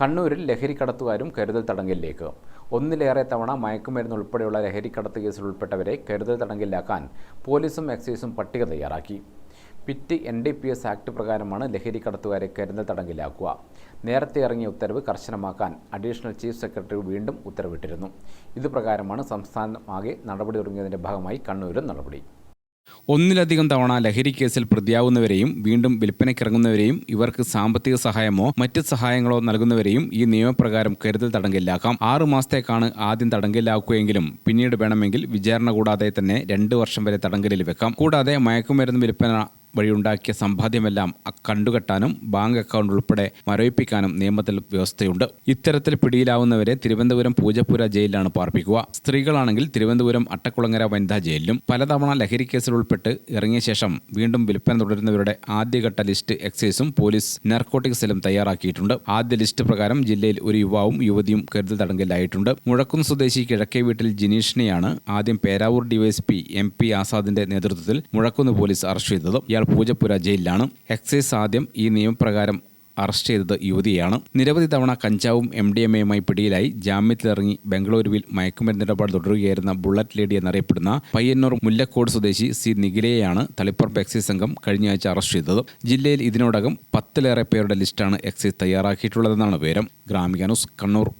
കണ്ണൂരിൽ ലഹരിക്കടത്തുകാരും കരുതൽ തടങ്കലിലേക്ക്. ഒന്നിലേറെ തവണ മയക്കുമരുന്ന് ഉൾപ്പെടെയുള്ള ലഹരിക്കടത്ത് കേസിൽ ഉൾപ്പെട്ടവരെ കരുതൽ തടങ്കലിലാക്കാൻ പോലീസും എക്സൈസും പട്ടിക തയ്യാറാക്കി. PIT N D P S act പ്രകാരമാണ് ലഹരിക്കടത്തുകാരെ കരുതൽ തടങ്കലിലാക്കുക. നേരത്തെ ഇറങ്ങിയ ഉത്തരവ് കർശനമാക്കാൻ അഡീഷണൽ ചീഫ് സെക്രട്ടറി വീണ്ടും ഉത്തരവിട്ടിരുന്നു. ഇതുപ്രകാരമാണ് സംസ്ഥാനമാകെ നടപടി തുടങ്ങിയതിന്റെ ഭാഗമായി കണ്ണൂരും നടപടി. ഒന്നിലധികം തവണ ലഹരി കേസിൽ പ്രതിയാവുന്നവരെയും വീണ്ടും വിൽപ്പനയ്ക്കിറങ്ങുന്നവരെയും ഇവർക്ക് സാമ്പത്തിക സഹായമോ മറ്റ് സഹായങ്ങളോ നൽകുന്നവരെയും ഈ നിയമപ്രകാരം കരുതൽ തടങ്കലിലാക്കാം. ആറു മാസത്തേക്കാണ് ആദ്യം തടങ്കലിലാക്കുകയെങ്കിലും പിന്നീട് വേണമെങ്കിൽ വിചാരണ കൂടാതെ തന്നെ രണ്ട് വർഷം വരെ തടങ്കലിൽ വെക്കാം. കൂടാതെ മയക്കുമരുന്ന് വിൽപ്പന വഴിയുണ്ടാക്കിയ സമ്പാദ്യമെല്ലാം കണ്ടുകെട്ടാനും ബാങ്ക് അക്കൗണ്ട് ഉൾപ്പെടെ മരവിപ്പിക്കാനും നിയമത്തിൽ വ്യവസ്ഥയുണ്ട്. ഇത്തരത്തിൽ പിടിയിലാവുന്നവരെ തിരുവനന്തപുരം പൂജപ്പുര ജയിലിലാണ് പാർപ്പിക്കുക. സ്ത്രീകളാണെങ്കിൽ തിരുവനന്തപുരം അട്ടക്കുളങ്ങര വനിതാ ജയിലിലും പലതവണ ലഹരി കേസിൽ ഉൾപ്പെട്ട് ഇറങ്ങിയ ശേഷം വീണ്ടും വിൽപ്പന തുടരുന്നവരുടെ ആദ്യഘട്ട ലിസ്റ്റ് എക്സൈസും പോലീസ് നർക്കോട്ടിക്സിലും തയ്യാറാക്കിയിട്ടുണ്ട്. ആദ്യ ലിസ്റ്റ് പ്രകാരം ജില്ലയിൽ ഒരു യുവാവും യുവതിയും കരുതൽ തടങ്കലിലായിട്ടുണ്ട്. മുഴക്കും സ്വദേശി കിഴക്കേ വീട്ടിൽ ജിനീഷിനെയാണ് ആദ്യം പേരാവൂർ ഡിവൈഎസ്പി എം പി ആസാദിന്റെ നേതൃത്വത്തിൽ മുഴക്കുന്ന് പോലീസ് അറസ്റ്റ് ചെയ്തത്. ഇയാൾ പൂജപ്പുര ജയിലിലാണ്. എക്സൈസ് ആദ്യം ഈ നിയമപ്രകാരം അറസ്റ്റ് ചെയ്തത് യുവതിയാണ് നിരവധി തവണ കഞ്ചാവും എം ഡി എം എയുമായി പിടിയിലായി. ജാമ്യത്തിലിറങ്ങി ബംഗളൂരുവിൽ മയക്കുമരുന്ന് ഇടപാട് തുടരുകയായിരുന്ന ബുള്ളറ്റ് ലേഡി എന്നറിയപ്പെടുന്ന പയ്യന്നൂർ മുല്ലക്കോട് സ്വദേശി സി നിഖിലയെയാണ് തളിപ്പറമ്പ് എക്സൈസ് സംഘം കഴിഞ്ഞ ആഴ്ച അറസ്റ്റ് ചെയ്തത്. ജില്ലയിൽ ഇതിനോടകം പത്തിലേറെ പേരുടെ ലിസ്റ്റാണ് എക്സൈസ് തയ്യാറാക്കിയിട്ടുള്ളതെന്നാണ് വിവരം. ഗ്രാമിക ന്യൂസ് കണ്ണൂർ.